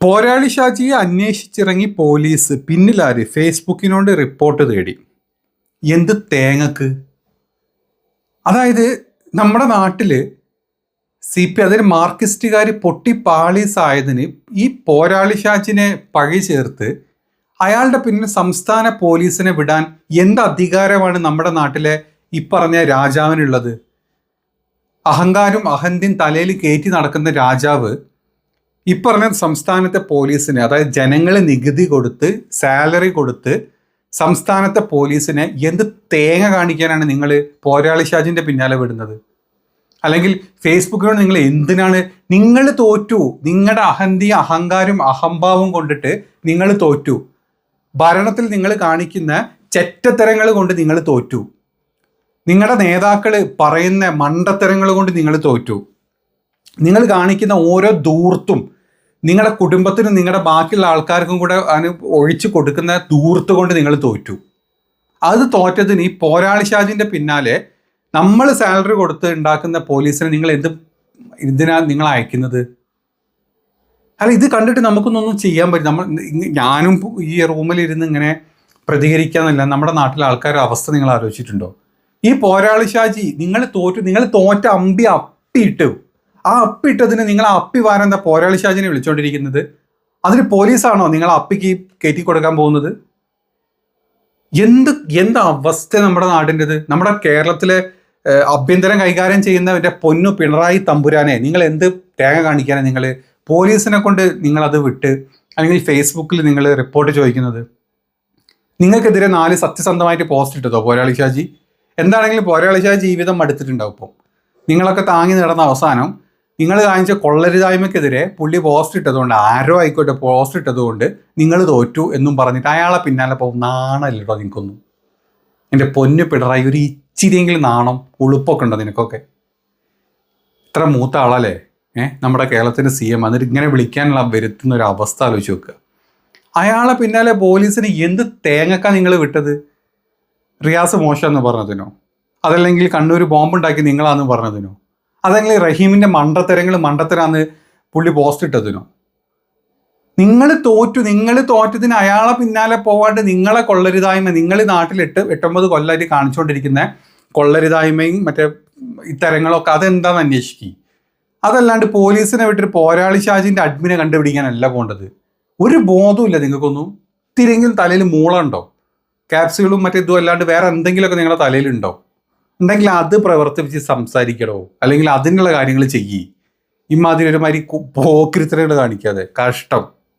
പോരാളി ഷാജിയെ അന്വേഷിച്ചിറങ്ങി police പിന്നിലാര്? ഫേസ്ബുക്കിനോട് report തേടി. എന്ത് തേങ്ങക്ക്? അതായത് നമ്മുടെ നാട്ടിൽ സി പി അതായത് മാർക്സിസ്റ്റുകാർ പൊട്ടി പാളീസായതിന് ഈ പോരാളി ഷാജിനെ പഴി ചേർത്ത് അയാളുടെ പിന്നിൽ സംസ്ഥാന പോലീസിനെ വിടാൻ എന്ത് അധികാരമാണ് നമ്മുടെ നാട്ടിലെ ഈ പറഞ്ഞ രാജാവിനുള്ളത്? അഹങ്കാരും അഹന്തിയും തലയിൽ കയറ്റി നടക്കുന്ന രാജാവ് ഈ പറഞ്ഞ സംസ്ഥാനത്തെ പോലീസിനെ അതായത് ജനങ്ങളെ നികുതി കൊടുത്ത് സാലറി കൊടുത്ത് സംസ്ഥാനത്തെ പോലീസിനെ എന്ത് തേങ്ങ കാണിക്കാനാണ് നിങ്ങൾ പോരാളി ഷാജിന്റെ പിന്നാലെ വിടുന്നത്? അല്ലെങ്കിൽ ഫേസ്ബുക്കിനോട് നിങ്ങൾ എന്തിനാണ് നിങ്ങൾ തോറ്റു? നിങ്ങളുടെ അഹന്തി അഹങ്കാരം അഹംഭാവം കൊണ്ടിട്ട് നിങ്ങൾ തോറ്റു. ഭരണത്തിൽ നിങ്ങൾ കാണിക്കുന്ന ചെറ്റത്തരങ്ങൾ കൊണ്ട് നിങ്ങൾ തോറ്റു. നിങ്ങളുടെ നേതാക്കൾ പറയുന്ന മണ്ടത്തരങ്ങൾ കൊണ്ട് നിങ്ങൾ തോറ്റു. നിങ്ങൾ കാണിക്കുന്ന ഓരോ ദൂർത്തും നിങ്ങളുടെ കുടുംബത്തിനും നിങ്ങളുടെ ബാക്കിയുള്ള ആൾക്കാർക്കും കൂടെ അതിന് ഒഴിച്ച് കൊടുക്കുന്ന ദൂർത്ത് കൊണ്ട് നിങ്ങൾ തോറ്റു. അത് തോറ്റതിന് ഈ പോരാളി ഷാജിന്റെ പിന്നാലെ നമ്മൾ സാലറി കൊടുത്ത് ഉണ്ടാക്കുന്ന പോലീസിനെ നിങ്ങൾ എന്ത് എന്തിനാ നിങ്ങൾ അയക്കുന്നത്? അല്ല ഇത് കണ്ടിട്ട് നമുക്കൊന്നൊന്നും ചെയ്യാൻ പറ്റും നമ്മൾ ഞാനും ഈ റൂമിലിരുന്ന് ഇങ്ങനെ പ്രതികരിക്കാന്നല്ല നമ്മുടെ നാട്ടിലെ ആൾക്കാരുടെ അവസ്ഥ നിങ്ങൾ ആലോചിച്ചിട്ടുണ്ടോ? ഈ പോരാളി ഷാജി നിങ്ങൾ തോറ്റു നിങ്ങൾ തോറ്റ അമ്പി അപ്പിയിട്ടു. ആ അപ്പിട്ടതിന് നിങ്ങൾ ആ അപ്പി വാരന്ത പോരാളി ഷാജിനെ വിളിച്ചോണ്ടിരിക്കുന്നത്? അതിന് പോലീസാണോ നിങ്ങൾ അപ്പിക്ക് കയറ്റി കൊടുക്കാൻ പോകുന്നത്? എന്ത് എന്ത് അവസ്ഥ നമ്മുടെ നാടിന്റെത്? നമ്മുടെ കേരളത്തിലെ അഭ്യന്തരം കൈകാര്യം ചെയ്യുന്നവന്റെ പൊന്നു പിണറായി തമ്പുരാനെ നിങ്ങൾ എന്ത് തേങ്ങ കാണിക്കാനാണ് നിങ്ങൾ പോലീസിനെ കൊണ്ട് നിങ്ങളത് വിട്ട് അല്ലെങ്കിൽ ഫേസ്ബുക്കിൽ നിങ്ങൾ റിപ്പോർട്ട് ചോദിക്കുന്നത്? നിങ്ങൾക്കെതിരെ നാല് സത്യസന്ധമായിട്ട് പോസ്റ്റ് ഇട്ടതോ പോരാളി ഷാജി? എന്താണെങ്കിലും പോരാളി ഷാജി ജീവിതം മടുത്തിട്ടുണ്ടാവും ഇപ്പം. നിങ്ങളൊക്കെ താങ്ങി നടന്ന അവസാനം നിങ്ങൾ കാണിച്ച കൊള്ളരുതായ്മയ്ക്കെതിരെ പുള്ളി പോസ്റ്റ് ഇട്ടതുകൊണ്ട് ആരോ ആയിക്കോട്ടെ പോസ്റ്റ് ഇട്ടതുകൊണ്ട് നിങ്ങൾ തോറ്റു എന്നും പറഞ്ഞിട്ട് അയാളെ പിന്നാലെ പോകും. നാണല്ലോ നിനക്കൊന്നും. എന്റെ പൊന്നു പിണറായി ഒരു ഇച്ചിരിയെങ്കിലും നാണം ഉളുപ്പൊക്കെ ഉണ്ടോ നിനക്കൊക്കെ? ഇത്ര മൂത്ത ആളല്ലേ? ഏഹ് നമ്മുടെ കേരളത്തിന്റെ സി എം എന്നിട്ട് ഇങ്ങനെ വിളിക്കാനുള്ള വരുത്തുന്ന ഒരു അവസ്ഥ ആലോചിച്ച് വെക്കുക അയാളെ പിന്നാലെ പോലീസിന് എന്ത് തേങ്ങക്ക നിങ്ങൾ വിട്ടത്? റിയാസ് മോശമെന്ന് പറഞ്ഞതിനോ? അതല്ലെങ്കിൽ കണ്ണൂർ ബോംബുണ്ടാക്കി നിങ്ങളാന്ന് പറഞ്ഞതിനോ? അതല്ലെങ്കിൽ റഹീമിന്റെ മണ്ടത്തരങ്ങൾ മണ്ടത്തരാന്ന് പുള്ളി പോസ്റ്റ് ഇട്ടതിനോ? നിങ്ങൾ തോറ്റു നിങ്ങൾ തോറ്റതിന് അയാളെ പിന്നാലെ പോവാണ്ട് നിങ്ങളെ കൊള്ളരുതായ്മ നിങ്ങൾ നാട്ടിൽ എട്ട് എട്ടൊമ്പത് കൊല്ലമായിട്ട് കാണിച്ചുകൊണ്ടിരിക്കുന്ന കൊള്ളരുതായ്മയും മറ്റേ ഇത്തരങ്ങളൊക്കെ അതെന്താന്ന് അന്വേഷിക്കും? അതല്ലാണ്ട് പോലീസിനെ വിട്ടിട്ട് പോരാളി ഷാജിന്റെ അഡ്മിനെ കണ്ടുപിടിക്കാനല്ല പോകേണ്ടത് ഒരു ബോധവുമില്ല നിങ്ങൾക്കൊന്നും. തിരെങ്കിലും തലയിൽ മൂളുണ്ടോ ക്യാപ്സുകളും മറ്റേ ഇതും അല്ലാണ്ട് വേറെ എന്തെങ്കിലുമൊക്കെ നിങ്ങളുടെ തലയിലുണ്ടോ? ഉണ്ടെങ്കിൽ അത് പ്രവർത്തിപ്പിച്ച് സംസാരിക്കണോ അല്ലെങ്കിൽ അതിനുള്ള കാര്യങ്ങൾ ചെയ്യ്. ഇമാതിരി ഒരുമാതിരി പോക്രിത്തരകൾ കാണിക്കാതെ. കഷ്ടം.